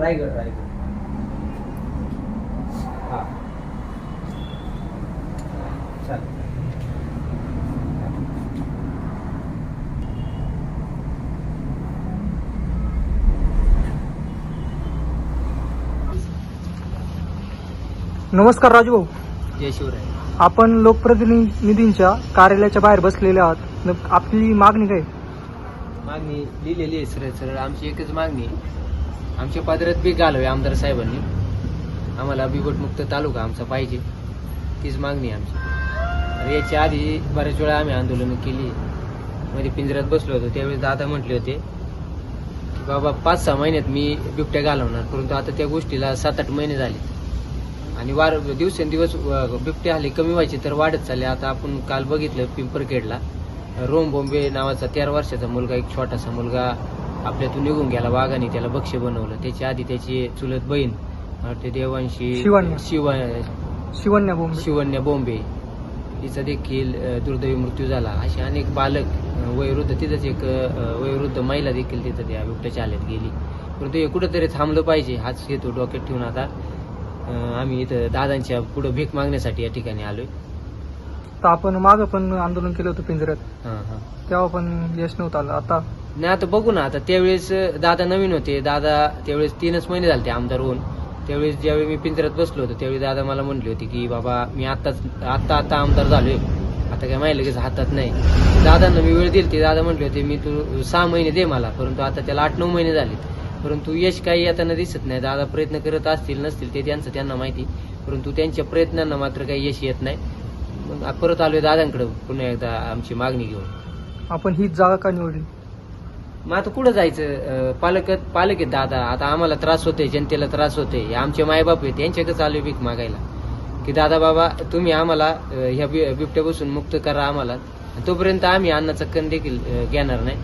रायगड रायगड हा. चालेल नमस्कार राजू भाऊ. जय शिवराय. आपण लोकप्रतिनिधींच्या कार्यालयाच्या बाहेर बसलेले आहात. न- आपली मागणी काय? मागणी लिहिलेली आहे सरळ सरळ. आमची एकच मागणी आहे. आमच्या पादरात बी घालावे आमदार साहेबांनी. आम्हाला बिबटमुक्त तालुका आमचा पाहिजे. तीच मागणी आमची. याच्या आधी बऱ्याच वेळा आम्ही आंदोलनं केली. मध्ये पिंजऱ्यात बसलो होतो. त्यावेळी दादा म्हटले होते की बाबा पाच सहा महिन्यात मी बिबट्या घालवणार. परंतु आता त्या गोष्टीला सात आठ महिने झाले आणि वार दिवसेंदिवस बिबटे हल्ले कमी व्हायचे तर वाढत चालले. आता आपण काल बघितलं पिंपरखेडला. रोम बॉम्बे नावाचा तेरा वर्षाचा मुलगा एक छोटासा मुलगा आपल्यातून निघून गेला वाघाने त्याला बक्ष बनवलं. त्याच्या आधी त्याची चुलत बहीण वाटते देवांशी शिवण्या. शिव शिवण्या बोंबे. शिवण्या बॉम्बे हिचा देखील अ, दुर्दैवी मृत्यू झाला. असे अनेक बालक अ, वयोवृद्ध तिथंच एक अ, वयोवृद्ध महिला देखील तिथं त्या बिबट्याच्या आल्यात गेली. परंतु हे कुठंतरी थांबलं पाहिजे हाच हेतू डोक्यात ठेवून आता अ, आम्ही इथं दादांच्या पुढे भीक मागण्यासाठी या ठिकाणी आलोय. तर आपण मागं पण आंदोलन केलं होतं पिंजऱ्यात. हां हां. तेव्हा पण यश नव्हतं आलं. आता नाही आता बघू ना. आता त्यावेळेस दादा नवीन होते. दादा त्यावेळेस तीनच महिने झाले ते आमदार होऊन. त्यावेळेस ज्यावेळी मी पिंजऱ्यात बसलो होतो त्यावेळी दादा मला म्हणले होते की बाबा मी आत्ताच आत्ता आता आमदार झालोय. आता काय माहिती लगेच हातात नाही. दादांना मी वेळ दिली. ते दादा म्हटले होते मी तू सहा महिने दे मला परंतु आता त्याला आठ नऊ महिने झाले परंतु यश काही येताना दिसत नाही. दादा प्रयत्न करत असतील नसतील ते त्यांचं त्यांना माहिती. परंतु त्यांच्या प्रयत्नांना मात्र काही यश येत नाही. मग परत आलोय दादांकडे पुन्हा एकदा आमची मागणी घेऊन. आपण हीच जागा का निवडली? मग आता कुठं जायचं? अं, पालक पालक आहेत दादा. आता आम्हाला त्रास होते जनतेला त्रास होते हे आमचे मायबाप आहेत यांच्याकडे चालू भीक मागायला. की दादा बाबा तुम्ही आम्हाला अं, ह्या बि- बिबट्यापासून मुक्त करा आम्हाला. तोपर्यंत आम्ही अन्नाचा कण देखील अं, घेणार नाही.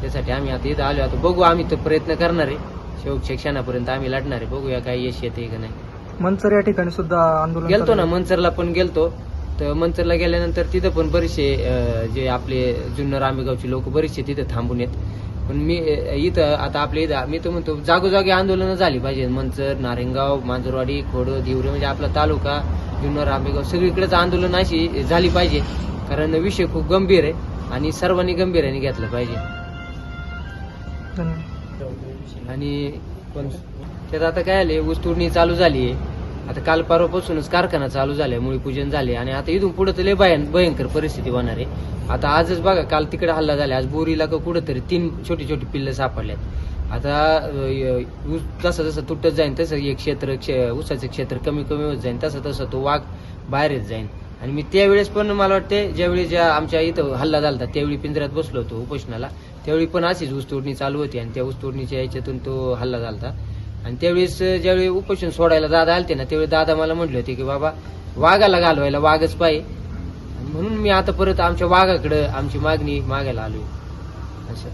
त्यासाठी आम्ही आता इथं आलो आता बघू आम्ही तर प्रयत्न करणार आहे. शेवटच्या क्षणापर्यंत आम्ही लढणार आहे. बघूया काही यश येते का नाही. मंचर या ठिकाणी सुद्धा आंदोलन गेलतो चालू ना आहे. मंचरला पण गेलतो. तर मंचरला गेल्यानंतर तिथं पण बरेचसे जे आपले जुन्नर आंबेगावचे लोक बरेचसे तिथं थांबून येत. पण मी इथं आता आपल्या इथं मी तर म्हणतो जागोजागी आंदोलनं झाली पाहिजे. मंचर नारेंगाव मांजरवाडी खोडं दिवरे म्हणजे आपला तालुका जुन्नर आंबेगाव सगळीकडेच आंदोलन अशी झाली पाहिजे. कारण विषय खूप गंभीर आहे आणि सर्वांनी गंभीर्याने घेतलं पाहिजे. आणि पण त्यात आता काय आले ऊस तोडणी चालू झाली आहे आता काल परवापासूनच कारखाना चालू झालाय मुळी पूजन झाले आणि आता इथून पुढे तर लय भयं भयंकर परिस्थिती होणार आहे. आता आजच बघा काल तिकडे हल्ला झाला आज बोरीला का कुठं तरी तीन छोटी छोटी पिल्लं सापडल्यात. आता ऊस जसं जसं तुटत जाईल तसं एक क्षेत्र क्षे- ऊसाचं क्षेत्र कमी कमी होत जाईल तसं तसं तो वाघ बाहेर येत जाईल आणि मी त्यावेळेस पण मला वाटते ज्यावेळी ज्या आमच्या इथं हल्ला झाला होता, त्यावेळी पिंजऱ्यात बसलो होतो उपोषणाला त्यावेळी पण अशीच ऊस तोडणी चालू होती आणि त्या ऊस तोडणीच्या याच्यातून तो हल्ला झाला होता. आणि त्यावेळेस ज्यावेळी उपोषण सोडायला दादा आलते ना त्यावेळी दादा मला म्हटले होते की बाबा वाघाला घालवायला वाघच पाहिजे. म्हणून मी आता परत आमच्या वाघाकडं आमची मागणी मागायला आलोय. असं.